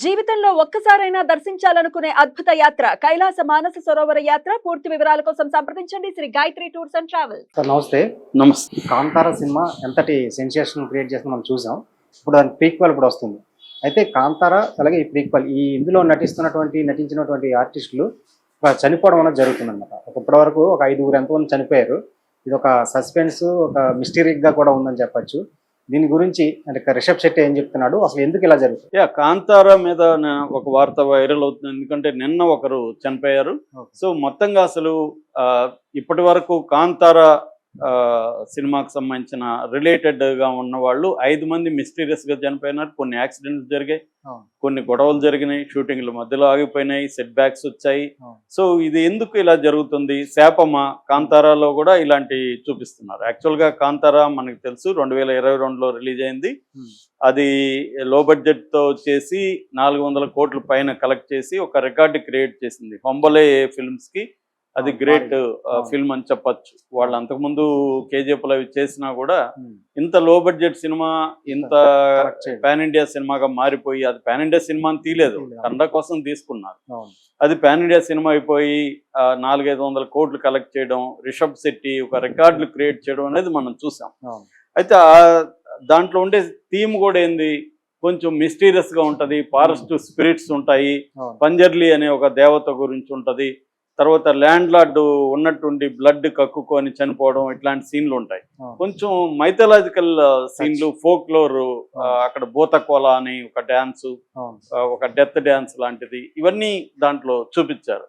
జీవితంలో ఒక్కసారైనా దర్శించాలనుకునే అద్భుత యాత్ర కైలాస మానస సరోవర యాత్ర. పూర్తి వివరాల కోసం సంప్రదించండి. Sri Gayatri tours and travels. Sir నమస్తే. నమస్తే. కాంతార సినిమా ఎంతటి సెన్సేషన్ క్రియేట్ చేసిందో మనం చూసాం. ఇప్పుడు దాని ప్రీక్వల్ ఇప్పుడు వస్తుంది. అయితే కాంతార అలాగే ఈ ప్రీక్వల్ ఈ ఇందులో నటిస్తున్నటువంటి నటించినటువంటి ఆర్టిస్టులు ఒక చనిపోవడం అనేది జరుగుతుందన్నమాట. ఒక ఇప్పటి వరకు ఒక ఐదుగురు ఎంతమంది చనిపోయారు. ఇది ఒక సస్పెన్స్ ఒక మిస్టరీగా కూడా ఉందని చెప్పొచ్చు. దీని గురించి అంటే రిషబ్ శెట్టి ఏం చెప్తున్నాడు? అసలు ఎందుకు ఇలా జరుగుతుంది? యా కాంతారా మీద ఒక వార్త వైరల్ అవుతుంది. ఎందుకంటే నిన్న ఒకరు చనిపోయారు. సో మొత్తంగా అసలు ఇప్పటి వరకు కాంతారా సినిమాకి సంబంధించిన రిలేటెడ్గా ఉన్న వాళ్ళు ఐదు మంది మిస్టీరియస్గా చనిపోయినారు. కొన్ని యాక్సిడెంట్స్ జరిగాయి. కొన్ని గొడవలు జరిగినాయి. షూటింగ్లు మధ్యలో ఆగిపోయినాయి. సెట్ బ్యాక్స్ వచ్చాయి. సో ఇది ఎందుకు ఇలా జరుగుతుంది? శాపమా? కాంతారాలో కూడా ఇలాంటి చూపిస్తున్నారు. యాక్చువల్గా కాంతారా మనకి తెలుసు. రెండు వేల ఇరవై రెండులో రిలీజ్ అయింది. అది లో బడ్జెట్తో చేసి నాలుగు వందల కోట్ల పైన కలెక్ట్ చేసి ఒక రికార్డు క్రియేట్ చేసింది. హొంబలే ఫిల్మ్స్కి అది గ్రేట్. ఫిల్మ్ అని చెప్పొచ్చు వాళ్ళు అంతకుముందు కేజీఎఫ్ అవి చేసినా కూడా. ఇంత లో బడ్జెట్ సినిమా ఇంత. పాన్ ఇండియా సినిమాగా మారిపోయి అది పాన్ ఇండియా సినిమా అని తీయలేదు. కన్నడ కోసం తీసుకున్నారు. అది పాన్ ఇండియా సినిమా అయిపోయి నాలుగైదు వందల కోట్లు కలెక్ట్ చేయడం రిషబ్ శెట్టి ఒక రికార్డులు క్రియేట్ చేయడం అనేది మనం చూసాం. అయితే ఆ దాంట్లో ఉండే థీమ్ కూడా ఏంది కొంచెం మిస్టీరియస్గా ఉంటది ఫారెస్ట్ స్పిరిట్స్ ఉంటాయి. పంజర్లీ అనే ఒక దేవత గురించి ఉంటది తర్వాత ల్యాండ్ లార్డ్ ఉన్నట్టుండి బ్లడ్ కక్కుకొని చనిపోవడం ఇట్లాంటి సీన్లు ఉంటాయి. కొంచెం మైథలాజికల్ సీన్లు ఫోక్ లోర్ అక్కడ భూతకోల అని ఒక డ్యాన్స్. ఒక డెత్ డ్యాన్స్ లాంటిది ఇవన్నీ దాంట్లో చూపించారు.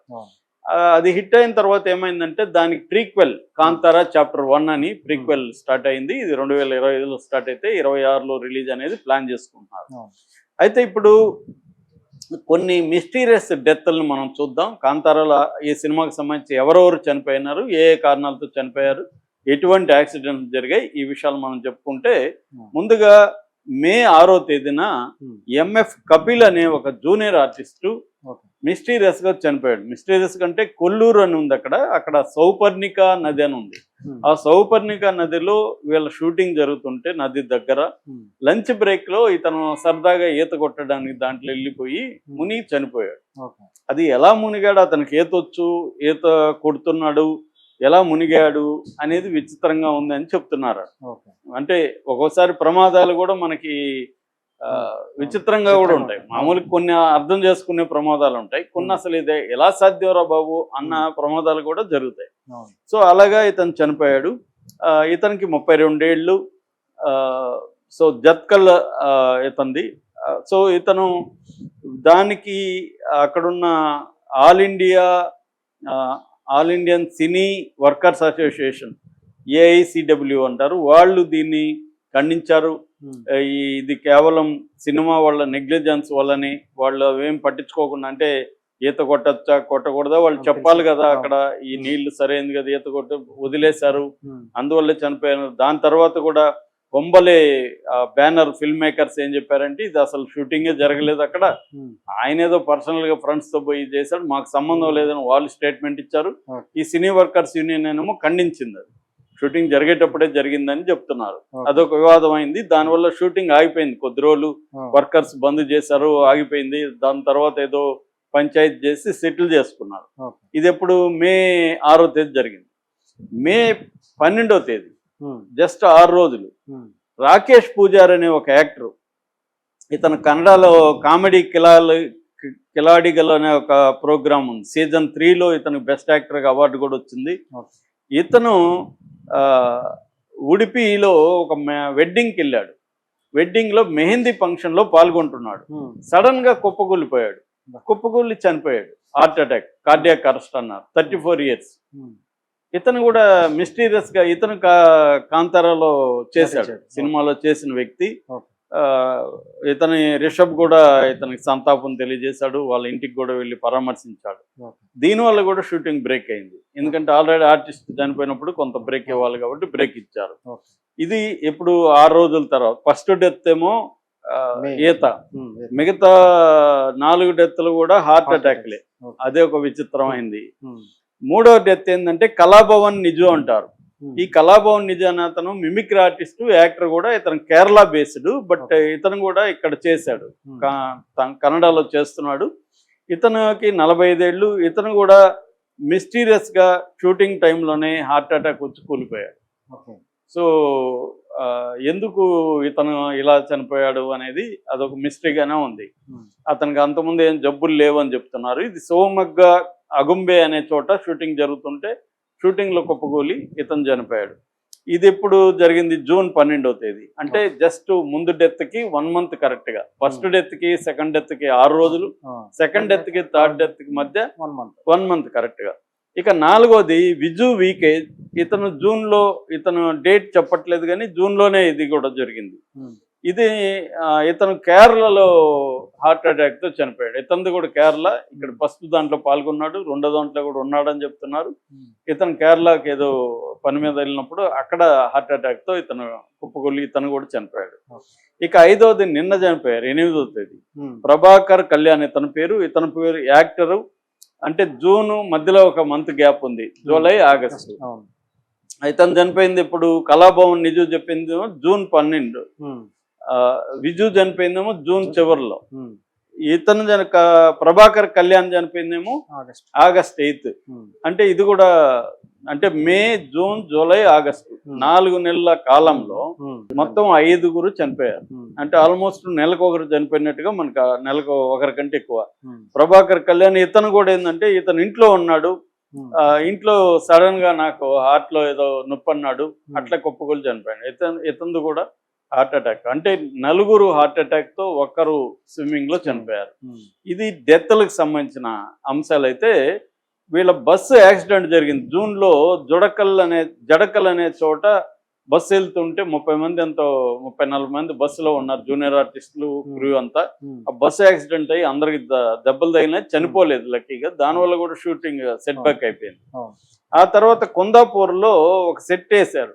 అది హిట్ అయిన తర్వాత ఏమైందంటే దానికి ప్రీక్వెల్ కాంతారా చాప్టర్ వన్ అని ప్రీక్వెల్ స్టార్ట్ అయింది. ఇది రెండు వేల ఇరవై ఐదులో స్టార్ట్ అయితే ఇరవై ఆరులో రిలీజ్ అనేది ప్లాన్ చేసుకుంటున్నారు. అయితే ఇప్పుడు కొన్ని మిస్టీరియస్ డెత్లను మనం చూద్దాం కాంతారాల ఈ సినిమాకి సంబంధించి ఎవరెవరు చనిపోయినారు ఏ ఏ కారణాలతో చనిపోయారు ఎటువంటి యాక్సిడెంట్స్ జరిగాయి ఈ విషయాలు మనం చెప్పుకుంటే Hmm. ముందుగా మే ఆరో తేదీన Hmm. ఎంఎఫ్ కపిల్ అనే ఒక జూనియర్ ఆర్టిస్టు Okay. మిస్టీరియస్గా చనిపోయాడు మిస్టీరియస్ కంటే కొల్లూరు అని ఉంది అక్కడ అక్కడ సౌపర్ణిక నది అని ఉంది. ఆ సౌపర్ణిక నదిలో వీళ్ళ షూటింగ్ జరుగుతుంటే నది దగ్గర. లంచ్ బ్రేక్లో ఇతను సరదాగా ఈత కొట్టడానికి దాంట్లో వెళ్ళిపోయి మునిగి చనిపోయాడు. అది ఎలా మునిగాడు అతనికి ఈత వచ్చు ఈత కొడుతున్నాడు ఎలా మునిగాడు అనేది విచిత్రంగా ఉంది అని చెప్తున్నారు. అంటే ఒక్కోసారి ప్రమాదాలు కూడా మనకి విచిత్రంగా కూడా ఉంటాయి. మామూలుగా కొన్ని అర్థం చేసుకునే ప్రమాదాలు ఉంటాయి. కొన్ని అసలు ఇదే ఎలా సాధ్యవరా బాబు అన్న ప్రమాదాలు కూడా జరుగుతాయి. సో అలాగా ఇతను చనిపోయాడు. ఇతనికి ముప్పై రెండేళ్ళు. ఆ, సో జత్కల్ ఇతంది. సో ఇతను దానికి అక్కడున్న all India all Indian cine workers association AICW అంటారు. వాళ్ళు దీన్ని ఖండించారు. ఇది కేవలం సినిమా వాళ్ళ నెగ్లిజెన్స్ వల్లని వాళ్ళు ఏం పట్టించుకోకుండా అంటే ఈత కొట్టచ్చా కొట్టకూడదా? వాళ్ళు చెప్పాలి. కదా. అక్కడ ఈ నీళ్ళు సరైనది కదా ఈత కొట్ట వదిలేశారు. అందువల్లే చనిపోయారు. దాని తర్వాత కూడా బొంబలే బ్యానర్ ఫిల్మ్ మేకర్స్ ఏం చెప్పారంటే ఇది అసలు షూటింగే జరగలేదు అక్కడ. ఆయన ఏదో పర్సనల్గా ఫ్రెండ్స్తో పోయి చేశాడు. మాకు సంబంధం లేదని వాళ్ళు స్టేట్మెంట్ ఇచ్చారు. ఈ సినీ వర్కర్స్ యూనియన్ ఏమో ఖండించింది అది. షూటింగ్ జరిగేటప్పుడే జరిగిందని చెప్తున్నారు. అదొక వివాదం అయింది దానివల్ల షూటింగ్ ఆగిపోయింది కొద్ది రోజులు. వర్కర్స్ బంద్ చేశారు ఆగిపోయింది దాని తర్వాత ఏదో పంచాయతీ చేసి సెటిల్ చేసుకున్నారు. ఇది ఎప్పుడు మే ఆరో తేదీ జరిగింది మే పన్నెండో తేదీ. జస్ట్ ఆరు రోజులు. రాకేష్ పూజార్ అనే ఒక యాక్టర్ ఇతను కన్నడలో కామెడీ కిలాలు కిలాడిగల్ అనే ఒక ప్రోగ్రామ్ ఉంది సీజన్ త్రీలో ఇతను బెస్ట్ యాక్టర్గా అవార్డు కూడా వచ్చింది. ఇతను ఉడిపిలో ఒక వెడ్డింగ్కి వెళ్ళాడు. వెడ్డింగ్లో మెహందీ ఫంక్షన్లో పాల్గొంటున్నాడు. Hmm. సడన్గా కుప్పకూలిపోయాడు. కుప్పకూలి చనిపోయాడు. హార్ట్ అటాక్ కార్డియాక్ అరెస్ట్ అన్నారు. Thirty four years. ఇతను కూడా మిస్టీరియస్గా ఇతను కా- కాంతారాలో చేశాడు. సినిమాలో చేసిన వ్యక్తి. ఇతని రిషబ్ కూడా ఇతనికి సంతాపం తెలియజేశాడు వాళ్ళ ఇంటికి కూడా వెళ్ళి పరామర్శించాడు. దీనివల్ల కూడా షూటింగ్ బ్రేక్ అయింది ఎందుకంటే ఆల్రెడీ ఆర్టిస్ట్ చనిపోయినప్పుడు కొంత బ్రేక్ ఇవ్వాలి కాబట్టి బ్రేక్ ఇచ్చారు. ఇది ఇప్పుడు ఆరు రోజుల తర్వాత ఫస్ట్ డెత్ ఏమో. ఈత. మిగతా నాలుగు డెత్లు కూడా హార్ట్ అటాక్లే. అదే ఒక విచిత్రమైంది Hmm. మూడో డెత్ ఏంటంటే కళాభవన్ నిజు అంటారు ఈ కళాభవన్ నిజాన్ అతను మిమిక్రీ ఆర్టిస్ట్ యాక్టర్ కూడా ఇతను కేరళ బేస్డ్ బట్ ఇతను కూడా ఇక్కడ చేశాడు. కన్నడలో చేస్తున్నాడు. ఇతనికి నలభై ఐదేళ్ళు ఇతను కూడా మిస్టీరియస్గా షూటింగ్ టైంలోనే హార్ట్ అటాక్ వచ్చి కూలిపోయాడు. సో ఎందుకు ఇతను ఇలా చనిపోయాడు అనేది అదొక మిస్టరీగానే ఉంది. అతనికి అంతకుముందు ఏం జబ్బులు లేవు అని చెప్తున్నారు. ఇది సోమగ్గ అగుంబే అనే చోట షూటింగ్ జరుగుతుంటే షూటింగ్లో కుప్పకూలి ఇతను చనిపోయాడు. ఇది ఎప్పుడు జరిగింది? జూన్ పన్నెండవ తేదీ. అంటే జస్ట్ ముందు డెత్కి వన్ మంత్ కరెక్ట్గా. ఫస్ట్ డెత్కి సెకండ్ డెత్కి ఆరు రోజులు. సెకండ్ డెత్కి థర్డ్ డెత్కి మధ్య వన్ మంత్. వన్ మంత్ కరెక్ట్గా. ఇక నాలుగోది విజు వీకేజ్ ఇతను జూన్లో ఇతను డేట్ చెప్పట్లేదు కానీ జూన్లోనే ఇది కూడా జరిగింది. ఇది ఇతను కేరళలో హార్ట్ అటాక్తో చనిపోయాడు. ఇతనిది కూడా కేరళ ఇక్కడ ఫస్ట్ దాంట్లో పాల్గొన్నాడు రెండో దాంట్లో కూడా ఉన్నాడని చెప్తున్నారు. ఇతను కేరళకి ఏదో పని మీద వెళ్ళినప్పుడు అక్కడ హార్ట్ అటాక్తో ఇతను కుప్పకొల్లి ఇతను కూడా చనిపోయాడు. ఇక ఐదవది నిన్న చనిపోయారు ఎనిమిదవ తేదీ. ప్రభాకర్ కళ్యాణ్ ఇతని పేరు ఇతని పేరు యాక్టరు అంటే జూన్ మధ్యలో ఒక మంత్ గ్యాప్ ఉంది జూలై ఆగస్టు. ఇతను చనిపోయింది ఇప్పుడు కళాభవన్ నిజు చెప్పింది జూన్ పన్నెండు. విజు చనిపోయిందేమో జూన్ చివరిలో. ఇతను జన ప్రభాకర్ కళ్యాణ్ చనిపోయిందేమో ఆగస్ట్. August eighth. అంటే ఇది కూడా అంటే మే జూన్ జూలై ఆగస్టు నాలుగు నెలల కాలంలో మొత్తం ఐదుగురు చనిపోయారు. అంటే ఆల్మోస్ట్ నెలకు ఒకరు చనిపోయినట్టుగా మనకు నెలకు ఒకరికంటే ఎక్కువ. ప్రభాకర్ కళ్యాణ్ ఇతను కూడా ఏంటంటే ఇతను ఇంట్లో ఉన్నాడు. ఇంట్లో సడన్గా నాకు హార్ట్లో ఏదో నొప్పి అన్నాడు అట్లా కుప్పకొలు చనిపోయాడు. ఇతను ఇతను కూడా హార్ట్ అటాక్. అంటే నలుగురు హార్ట్ అటాక్తో ఒక్కరు స్విమ్మింగ్లో చనిపోయారు. ఇది డెత్లకు సంబంధించిన అంశాలు అయితే వీళ్ళ బస్సు యాక్సిడెంట్ జరిగింది. జూన్లో జుడకల్ అనే జడకల్ అనే చోట బస్సు వెళ్తుంటే ముప్పై మంది ఎంతో ముప్పై నలభై మంది బస్సులో ఉన్నారు. జూనియర్ ఆర్టిస్టులు క్రూ అంతా. ఆ బస్సు యాక్సిడెంట్ అయ్యి అందరికి దెబ్బలు తగిలినాయి చనిపోలేదు లక్కీగా. దానివల్ల కూడా షూటింగ్ సెట్ బ్యాక్ అయిపోయింది. ఆ తర్వాత కొందాపూర్లో ఒక సెట్ వేశారు.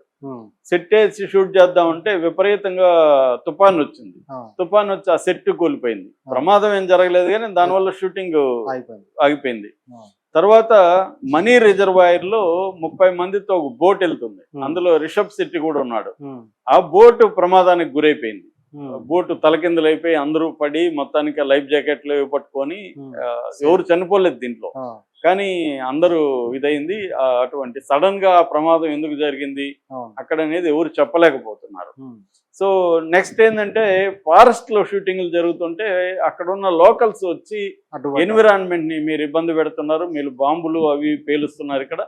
సెట్ వేసి షూట్ చేద్దామంటే విపరీతంగా తుఫాన్ వచ్చింది తుఫాన్ వచ్చి ఆ సెట్ కూలిపోయింది. ప్రమాదం ఏం జరగలేదు కానీ దానివల్ల షూటింగ్ ఆగిపోయింది. తర్వాత మనీ రిజర్వాయర్లో ముప్పై మందితో ఒక బోట్ వెళ్తుంది. అందులో రిషబ్ శెట్టి కూడా ఉన్నాడు. ఆ బోటు ప్రమాదానికి గురైపోయింది. బోటు తలకిందులైపోయి అందరూ పడి మొత్తానికి లైఫ్ జాకెట్లు పట్టుకొని ఎవరు చనిపోలేదు దీంట్లో. కానీ అందరూ ఇదైంది అటువంటి సడన్గా ప్రమాదం ఎందుకు జరిగింది అక్కడ అనేది ఎవరు చెప్పలేకపోతున్నారు. సో నెక్స్ట్ ఏంటంటే ఫారెస్ట్లో షూటింగ్లు జరుగుతుంటే అక్కడ ఉన్న లోకల్స్ వచ్చి ఎన్విరాన్మెంట్ని మీరు ఇబ్బంది పెడుతున్నారు. మీరు బాంబులు అవి పేలుస్తున్నారు ఇక్కడ.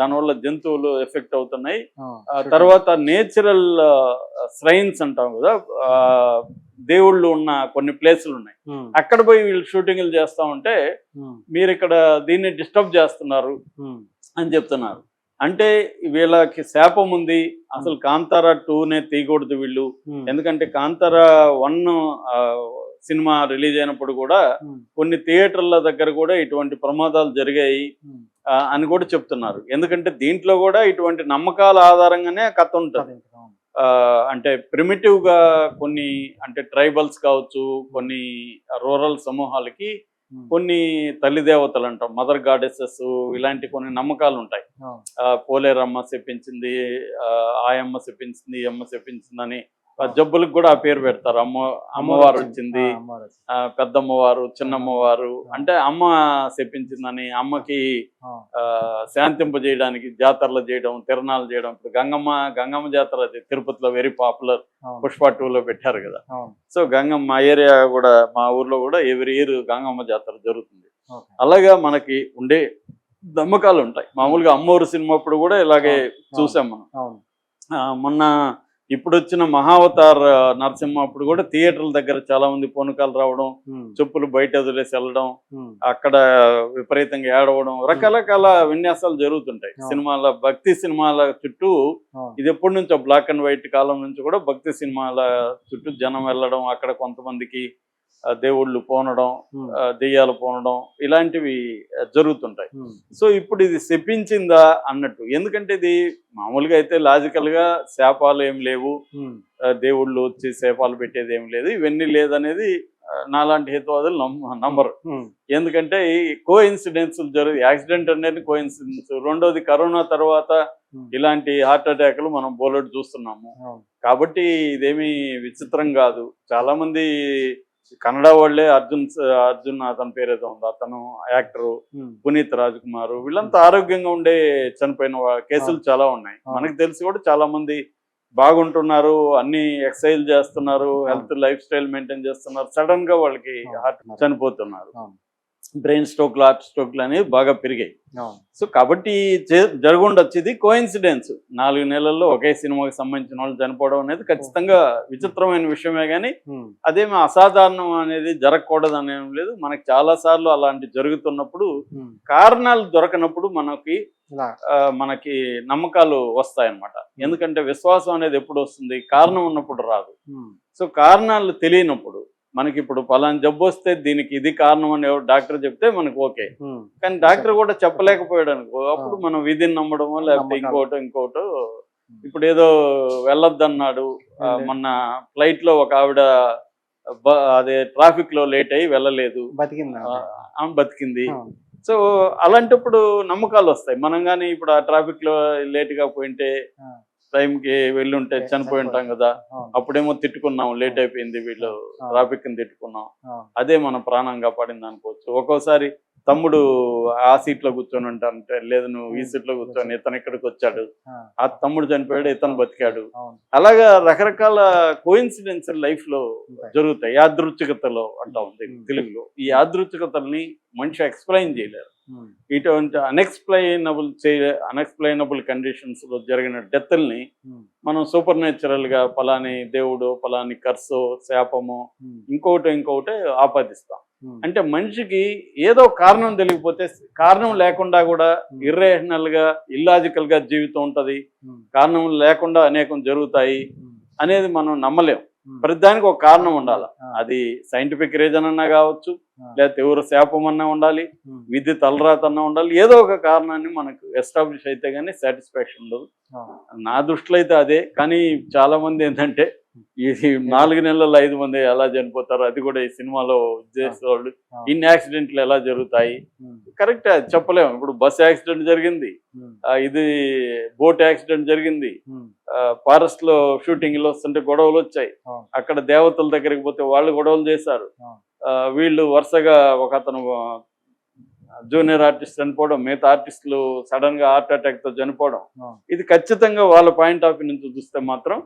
దానివల్ల జంతువులు ఎఫెక్ట్ అవుతున్నాయి. ఆ తర్వాత నేచురల్ స్ట్రైన్స్ అంటాం కదా. దేవుళ్ళు ఉన్న కొన్ని ప్లేసులు ఉన్నాయి. అక్కడ పోయి వీళ్ళు షూటింగ్లు చేస్తా ఉంటే మీరు ఇక్కడ దీన్ని డిస్టర్బ్ చేస్తున్నారు అని చెప్తున్నారు. అంటే వీళ్ళకి శాపం ఉంది. అసలు కాంతారా టూనే తీయకూడదు వీళ్ళు. ఎందుకంటే కాంతారా వన్ సినిమా రిలీజ్ అయినప్పుడు కూడా కొన్ని థియేటర్ల దగ్గర కూడా ఇటువంటి ప్రమాదాలు జరిగాయి అని కూడా చెప్తున్నారు. ఎందుకంటే దీంట్లో కూడా ఇటువంటి నమ్మకాల ఆధారంగానే కథ ఉంటుంది. ఆ, అంటే ప్రిమిటివ్గా కొన్ని అంటే ట్రైబల్స్ కావచ్చు కొన్ని రూరల్ సమూహాలకి కొన్ని తల్లి దేవతలు అంటాం మదర్ గాడెసెస్ ఇలాంటి కొన్ని నమ్మకాలు ఉంటాయి. ఆ, పోలేరమ్మ చెప్పించింది ఆ, ఆయమ్మ చెప్పించింది ఈ అమ్మ చెప్పించింది అని ఆ జబ్బులకు కూడా ఆ పేరు పెడతారు. అమ్మ అమ్మవారు వచ్చింది. ఆ, పెద్దమ్మవారు చిన్నమ్మవారు. అంటే అమ్మ చెప్పించిందని అమ్మకి ఆ, శాంతింపజేయడానికి జాతరలు చేయడం తిరణాలు చేయడం. ఇప్పుడు గంగమ్మ గంగమ్మ జాతర అది తిరుపతిలో వెరీ పాపులర్ పుష్ప టూలో పెట్టారు కదా. సో గంగమ్మ ఏరియా కూడా మా ఊర్లో కూడా ఎవ్రీ ఇయర్ గంగమ్మ జాతర జరుగుతుంది. అలాగా మనకి ఉండే నమ్మకాలు ఉంటాయి. మామూలుగా అమ్మోరు సినిమా అప్పుడు కూడా ఇలాగే చూసాం మనం. మొన్న ఇప్పుడు వచ్చిన మహావతార్ నరసింహ అప్పుడు కూడా థియేటర్ల దగ్గర చాలా మంది పూనకాలు రావడం చెప్పులు బయట వదిలేసి వెళ్ళడం అక్కడ విపరీతంగా ఏడవడం రకరకాల విన్యాసాలు జరుగుతుంటాయి. సినిమాల భక్తి సినిమాల చుట్టూ ఇది ఎప్పటి నుంచో బ్లాక్ అండ్ వైట్ కాలం నుంచి కూడా భక్తి సినిమాల చుట్టూ జనం వెళ్ళడం అక్కడ కొంతమందికి దేవుళ్ళు పోనడం ఆ, దెయ్యాలు పోనడం ఇలాంటివి జరుగుతుంటాయి. సో ఇప్పుడు ఇది శపించిందా అన్నట్టు. ఎందుకంటే ఇది మామూలుగా అయితే లాజికల్గా శాపాలు ఏం లేవు. ఆ, దేవుళ్ళు వచ్చి శాపాలు పెట్టేది ఏం లేదు. ఇవన్నీ లేదనేది నాలాంటి హేతువాదులు నమ్మ నమ్మరు. ఎందుకంటే ఈ కో ఇన్సిడెన్స్ జరుగు యాక్సిడెంట్ అనేది కో ఇన్సిడెన్స్ రెండోది కరోనా తర్వాత ఇలాంటి హార్ట్ అటాక్లు మనం బోలెడు చూస్తున్నాము. కాబట్టి ఇదేమీ విచిత్రం కాదు. చాలా మంది కన్నడ వాళ్ళే అర్జున్ అర్జున్ అతని పేరు ఏదో ఉంది. అతను యాక్టర్ పునీత్ రాజ్ కుమార్ వీళ్ళంతా ఆరోగ్యంగా ఉండే చనిపోయిన కేసులు చాలా ఉన్నాయి. మనకు తెలిసి కూడా చాలా మంది బాగుంటున్నారు అన్ని ఎక్సర్సైజ్ చేస్తున్నారు హెల్త్ లైఫ్ స్టైల్ మెయింటైన్ చేస్తున్నారు. సడన్గా వాళ్ళకి. హార్ట్ చనిపోతున్నారు. బ్రెయిన్ స్ట్రోక్లు హార్ట్ స్ట్రోక్లు అనేవి బాగా పెరిగాయి. సో కాబట్టి జరుగుండొచ్చు ఇది కోయిన్సిడెన్స్ నాలుగు నెలల్లో ఒకే సినిమాకి సంబంధించిన వాళ్ళు చనిపోవడం అనేది ఖచ్చితంగా విచిత్రమైన విషయమే కానీ అదేమి అసాధారణం అనేది జరగకూడదు అనేం లేదు. మనకి చాలా సార్లు అలాంటి జరుగుతున్నప్పుడు కారణాలు దొరకనప్పుడు మనకి మనకి నమ్మకాలు వస్తాయన్నమాట. ఎందుకంటే విశ్వాసం అనేది ఎప్పుడు వస్తుంది? కారణం ఉన్నప్పుడు రాదు. సో కారణాలు తెలియనప్పుడు మనకి ఇప్పుడు పలానా జబ్బు వస్తే దీనికి ఇది కారణం అని డాక్టర్ చెప్తే మనకు ఓకే కానీ డాక్టర్ కూడా చెప్పలేకపోయాడు అనుకో అప్పుడు మనం విధిని నమ్మడమో లేకపోతే. ఇంకోటో ఇంకోటో ఇప్పుడు ఏదో వెళ్ళొద్దన్నాడు. మొన్న ఫ్లైట్లో ఒక ఆవిడ అదే ట్రాఫిక్లో లేట్ అయ్యి వెళ్ళలేదు ఆమె బతికింది. సో అలాంటప్పుడు నమ్మకాలు వస్తాయి మనం కానీ ఇప్పుడు ఆ ట్రాఫిక్లో లేట్గా పోయింటే. టైంకి వెళ్ళుంటే ఓకే, చనిపోయి ఉంటాం. కదా. అప్పుడేమో తిట్టుకున్నాం లేట్ అయిపోయింది వీళ్ళు. ట్రాఫిక్ని తిట్టుకున్నాం. అదే మన ప్రాణం కాపాడింది అనుకోవచ్చు ఒక్కోసారి తమ్ముడు ఆ సీట్లో కూర్చొని ఉంటానంటే లేదు నువ్వు ఈ సీట్లో కూర్చొని ఇతను ఇక్కడికి వచ్చాడు. ఆ, తమ్ముడు చనిపోయాడు ఇతను బతికాడు. అలాగా రకరకాల కోయిన్సిడెన్స్ లైఫ్లో. జరుగుతాయి. యాదృచ్ఛికతలో అంటాం. తెలుగులో. ఈ యాదృచ్ఛికతల్ని మనిషి ఎక్స్ప్లెయిన్ చేయలేరు. ఇటువంటి అన్ఎక్స్ప్లెయినబుల్ చేయ అన్ఎక్స్ప్లెయినబుల్ కండిషన్స్లో జరిగిన డెత్ల్ని మనం సూపర్ న్యాచురల్గా పలాని దేవుడు పలాని కర్సో శాపమో ఇంకోటి ఇంకొకటి ఆపాదిస్తాం. అంటే మనిషికి ఏదో కారణం తెలియకపోతే కారణం లేకుండా కూడా ఇర్రేషనల్గా ఇల్లాజికల్గా జీవితం ఉంటది. కారణం లేకుండా అనేకం జరుగుతాయి అనేది మనం నమ్మలేం. ప్రతిదానికి ఒక కారణం ఉండాలి. అది సైంటిఫిక్ రీజన్ అన్నా కావచ్చు ఆ, లేకపోతే ఎవరు శాపం అన్నా ఉండాలి విధి తలరాత అన్నా ఉండాలి ఏదో ఒక కారణాన్ని మనకు ఎస్టాబ్లిష్ అయితే కానీ సాటిస్ఫాక్షన్ ఉండదు. నా దృష్టిలో అయితే అదే. కానీ చాలా మంది ఏంటంటే ఈ నాలుగు నెలల్లో ఐదు మంది ఎలా చనిపోతారు అది కూడా ఈ సినిమాలో చేసేవాళ్ళు. ఆ. ఇన్ని యాక్సిడెంట్లు ఎలా జరుగుతాయి? కరెక్ట్ చెప్పలేము. ఇప్పుడు బస్ యాక్సిడెంట్ జరిగింది. ఇది బోట్ యాక్సిడెంట్ జరిగింది. ఫారెస్ట్లో షూటింగ్లో వస్తుంటే గొడవలు వచ్చాయి. అక్కడ దేవతల దగ్గరికి పోతే వాళ్ళు గొడవలు చేశారు. వీళ్ళు వరుసగా ఒక అతను జూనియర్ ఆర్టిస్ట్ చనిపోవడం మిగతా ఆర్టిస్టులు సడన్గా హార్ట్ అటాక్తో చనిపోవడం. ఇది ఖచ్చితంగా వాళ్ళ పాయింట్ ఆఫ్ వ్యూ నుంచి చూస్తే మాత్రం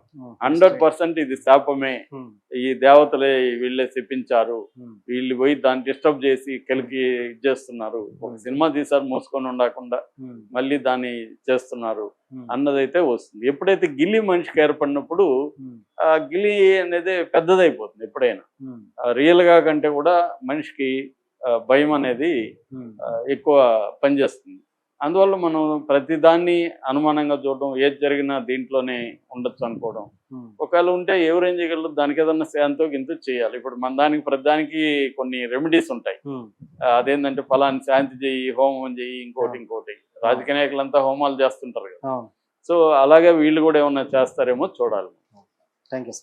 హండ్రెడ్ పర్సెంట్ ఇది శాపమే. ఉమ్, ఈ దేవతలే వీళ్ళే చెప్పించారు ఉమ్, వీళ్ళు పోయి దాన్ని డిస్టర్బ్ చేసి కలికి ఇది చేస్తున్నారు ఒక సినిమా తీసారు మోసుకొని ఉండకుండా మళ్ళీ దాన్ని చేస్తున్నారు. అన్నదైతే వస్తుంది. ఎప్పుడైతే గిల్లి మనిషికి ఏర్పడినప్పుడు ఆ గిల్లి అనేది పెద్దదైపోతుంది ఎప్పుడైనా. రియల్గా కంటే కూడా మనిషికి భయం అనేది ఎక్కువ పనిచేస్తుంది. అందువల్ల మనం ప్రతిదాన్ని అనుమానంగా చూడడం ఏది జరిగినా దీంట్లోనే ఉండొచ్చు అనుకోవడం. ఒకవేళ ఉంటే ఎవరేం చేయగలరు? దానికి ఏదన్నా శాంతో గింతో చేయాలి. ఇప్పుడు మన దానికి ప్రతిదానికి కొన్ని రెమెడీస్ ఉంటాయి. అదేంటంటే ఫలాని శాంతి చెయ్యి హోమం చెయ్యి ఇంకోటి ఇంకోటి. రాజకీయ నాయకులంతా హోమాలు చేస్తుంటారు కదా. సో అలాగే వీళ్ళు కూడా ఏమన్నా చేస్తారేమో చూడాలి. Thank you